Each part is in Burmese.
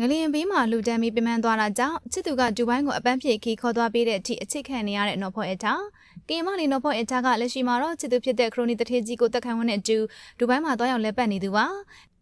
ငလျင်ဘေးမှာလူတန်းပြီးပြင်းပန်းသွားတာကြောင့်ချစ်သူကဒူဘိုင်းကိုအပန်းဖြေခီခေါ်သွားပေးတဲ့အထိအချစ်ခံနေရတဲ့နော်ဖော့အထားကင်မလီနော်ဖော့အထားကလက်ရှိမှာတော့ချစ်သူဖြစ်တဲ့ခရိုနီတထေးကြီးကိုတက်ခံဝန်းနဲ့အတူဒူဘိုင်းမှာသွားရောက်လဲပတ်နေသူပါ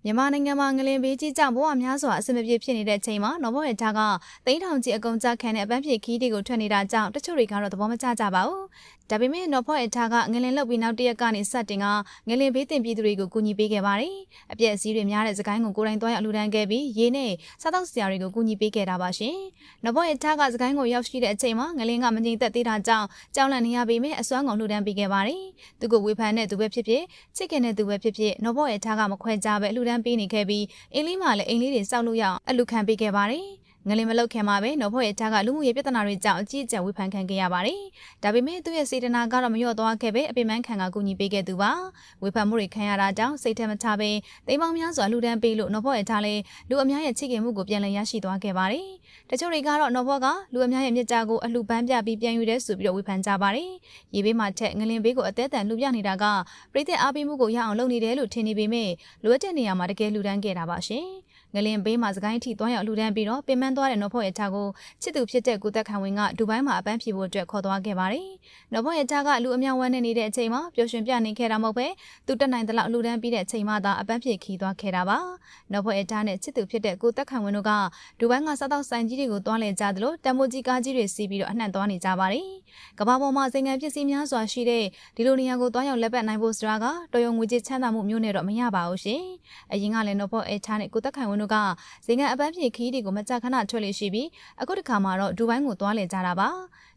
မြန်မာနိုင်ငံမှာငလင်ဘေးကြီးကြောင့်ဘဝများစွာအဆင်မပြေဖြစ်နေတဲ့အချိန်မှာနော်ဘော့ရဲ့ထားကသိန်းထောင်ကြီးအကုန်ကြခံတဲ့အပန်းဖြေခီးတွေကိုထွက်နေတာကြောင့်တချို့တွေကတော့သဘောမကျကြပါဘူး။ဒါပေမဲ့နော်ဘော့ရဲ့ထားကငလင်လောက်ပြီးနောက်တစ်ရက်ကနေစတင်ကငလင်ဘေးတင်ပြည်သူတွေကိုကူညီပေးခဲ့ပါတယ်။အပြည့်အစည်းတွေများတဲ့စကိုင်းကိုကိုယ်တိုင်သွားရောက်အလူဒန်းခဲ့ပြီးရေနဲ့စားတောက်စရာတွေကိုကူညီပေးခဲ့တာပါရှင်။နော်ဘော့ရဲ့ထားကစကိုင်းကိုရောက်ရှိတဲ့အချိန်မှာငလင်ကမငြိမ်သက်သေးတာကြောင့်ကြောက်လန့်နေရပေမဲ့အစွမ်းကုန်လှူဒန်းပေးခဲ့ပါတယ်။သူကိုဝေဖန်တဲ့သူပဲဖြစ်ဖြစ်ချစ်ခင်တဲ့သူပဲဖြစ်ဖြစ်နော်ဘော့ရဲ့ထားကမခွဲကြပဲလှူဒန်းပေးနေခဲ့ပြီးအင်းလေးမှလည်းအိမ်လေးတွေစောက်လို့ရအောင်အလူခံပေးခဲ့ပါတယ်။ ငလင်မလုတ်ခင်မှာပဲနော်ဖော့ရဲ့ချာကလူမှုရေးပြဿနာတွေကြောင့်အကြီးအကျယ်ဝေဖန်ခံခဲ့ရပါတယ်။ဒါပေမဲ့သူ့ရဲ့စေတနာကတော့မလျော့သွားခဲ့ပဲအပိမန်းခံကကူညီပေးခဲ့သူပါ။ဝေဖန်မှုတွေခံရတာကြောင့်စိတ်ထက်မချပဲတိမ်ပေါင်းများစွာလှူဒန်းပေးလို့နော်ဖော့ရဲ့ချာလည်းလူအများရဲ့ချစ်ခင်မှုကိုပြန်လည်ရရှိသွားခဲ့ပါတယ်။တချို့တွေကတော့နော်ဖော့ကလူအများရဲ့မြစ်တာကိုအလှပန်းပြပြီးပြန်ယူတဲ့ဆိုပြီးတော့ဝေဖန်ကြပါတယ်။ရေဘေးမှာထက်ငလင်ဘေးကိုအသက်တန်လှူပြနေတာကပြည်သက်အားပေးမှုကိုရအောင်လုပ်နေတယ်လို့ထင်နေပေမဲ့လိုအပ်တဲ့နေရာမှာတကယ်လှူဒန်းခဲ့တာပါရှင်။ ငလင်ဘေးမှာစကိုင်းထိသွားရောက်လှူဒန်းပြီးတော့ပင်ပန်းသွားတဲ့နော်ဖော့ရဲ့ချာကိုချစ်သူဖြစ်တဲ့ကိုသက်ခံဝင်ကဒူဘိုင်းမှာအပန်းဖြေဖို့အတွက်ခေါ်သွားခဲ့ပါတယ်။နော်ဖော့ရဲ့ချာကလူအများဝမ်းနေနေတဲ့အချိန်မှာပျော်ရွှင်ပြနေခဲ့တာမဟုတ်ပဲသူတက်နိုင်တဲ့လောက်လှူဒန်းပြီးတဲ့အချိန်မှသာအပန်းဖြေခီးသွားခဲ့တာပါ။နော်ဖော့ရဲ့ချာနဲ့ချစ်သူဖြစ်တဲ့ကိုသက်ခံဝင်တို့ကဒူဘိုင်းကစားတော့ဆိုင်ကြီးတွေကိုသွားလဲကြသလိုတံမိုးကြီးကားကြီးတွေစီးပြီးတော့အနှံ့သွားနေကြပါတယ်။ကမ္ဘာပေါ်မှာစိန်ငံပစ္စည်းများစွာရှိတဲ့ဒီလိုနေရာကိုသွားရောက်လက်ပတ်နိုင်ဖို့ဆိုတာကတော်ရုံငွေကြေးချမ်းသာမှုမျိုးနဲ့တော့မရပါဘူးရှင်။အရင်ကလည်းနော်ဖော့အဲချာနဲ့ကိုသက်ခံဝင်တို့ကဇင်ကန်အပန်းဖြေခီးတွေကိုမကြခဏထွက်လေရှိပြီးအခုတခါမှာတော့ဒူဘိုင်းကိုသွားလည်ကြတာပါ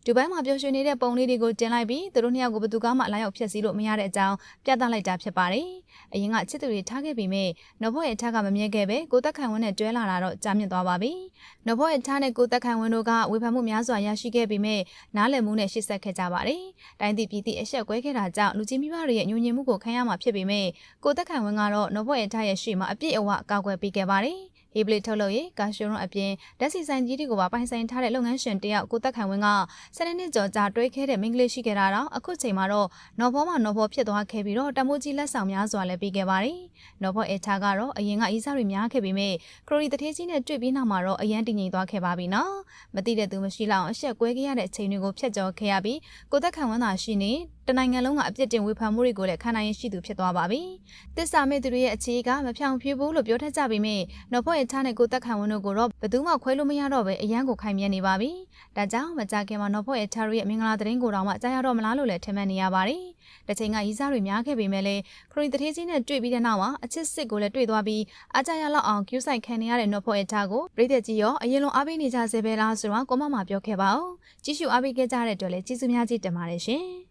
ဒူဘိုင်းမှာပျော်ရွှင်နေတဲ့ပုံလေးတွေကိုတင်လိုက်ပြီးသူတို့နှစ်ယောက်ကိုဘယ်သူကမှလာရောက်ဖျက်ဆီးလို့မရတဲ့အကြောင်းပြသလိုက်တာဖြစ်ပါတယ်အရင်ကချစ်သူတွေထားခဲ့ပြီးမြဲနော်ဘော့ရဲ့ထားကမမြဲခဲ့ပဲကိုတက်ခိုင်ဝင်းနဲ့တွဲလာတာတော့ကြာမြင့်သွားပါပြီနော်ဘော့ရဲ့ထားနဲ့ကိုတက်ခိုင်ဝင်းတို့ကဝေဖန်မှုများစွာရရှိခဲ့ပြီးမြဲနားလည်မှုနဲ့ရှေ့ဆက်ခဲ့ကြပါတယ်တိုင်းပြည်ပြည်သည့်အဆက်ကွဲခဲ့တာကြောင့်လူကြီးမိဘတွေရဲ့ညှို့ညင်မှုကိုခံရမှာဖြစ်ပြီးမြဲကိုတက်ခိုင်ဝင်းကတော့နော်ဘော့ရဲ့ထားရဲ့ရှေ့မှာအပြည့်အဝကောက်ွယ်ပေးခဲ့ပါတယ် ဟေးပလစ်ထုတ်လုပ်ရေးကာရှုံရွန်အပြင်ဓာတ်ဆီဆိုင်ကြီးတွေကိုပါပိုင်ဆိုင်ထားတဲ့လုပ်ငန်းရှင်တယောက်ကိုတက်ခိုင်ဝင်းကဆယ်နှစ်ကျော်ကြာတွဲခဲတဲ့မိန်းကလေးရှိခဲ့တာတော့အခုချိန်မှာတော့နော်ဘောမှာနော်ဘောဖြစ်သွားခဲ့ပြီးတော့တမိုးကြီးလက်ဆောင်များစွာလည်းပေးခဲ့ပါတယ်။နော်ဘောအဲချာကတော့အရင်ကအီးစားတွေများခဲ့ပေမဲ့ခရိုရီတထေးကြီးနဲ့တွေ့ပြီးနောက်မှာတော့အရန်တည်ငြိမ်သွားခဲ့ပါပြီနော်။မသိတဲ့သူမရှိလောက်အဆက်ကွဲခဲ့ရတဲ့အချိန်တွေကိုဖျက်ကျော်ခဲ့ရပြီးကိုတက်ခိုင်ဝင်းသာရှိနေ တနိုင်ငံလုံးကအပြစ်တင်ဝေဖန်မှုတွေကိုလည်းခံနိုင်ရရှိသူဖြစ်သွားပါပြီ။တစ္ဆာမဲ့သူတွေရဲ့အခြေကမဖြောင်ဖြူဘူးလို့ပြောထက်ကြပေမဲ့နော်ဖော့ရဲ့ချားနဲ့ကိုတက်ခံဝန်တို့ကိုတော့ဘယ်သူမှခွဲလို့မရတော့ပဲအရန်ကိုခိုင်မြဲနေပါပြီ။ဒါကြောင့်မကြခင်မှာနော်ဖော့ရဲ့ချားရဲ့မင်္ဂလာသတင်းကိုတော့မှကြားရတော့မလားလို့လည်းထင်မှတ်နေရပါတယ်။တစ်ချိန်ကရီးစားတွေများခဲ့ပေမဲ့လည်းခရိုနီတထေးကြီးနဲ့တွေ့ပြီးတဲ့နောက်မှာအချစ်စစ်ကိုလည်းတွေ့သွားပြီးအားကြရလောက်အောင်ကျူးဆိုင်ခံနေရတဲ့နော်ဖော့ရဲ့ချားကိုပြည်သက်ကြီးရောအရင်လုံးအားပေးနေကြစေပဲလားဆိုတော့ကိုမမပြောခဲ့ပါဦး။ကြည့်ရှုအားပေးခဲ့ကြတဲ့အတွက်လည်းကျေးဇူးများကြီးတင်ပါတယ်ရှင်။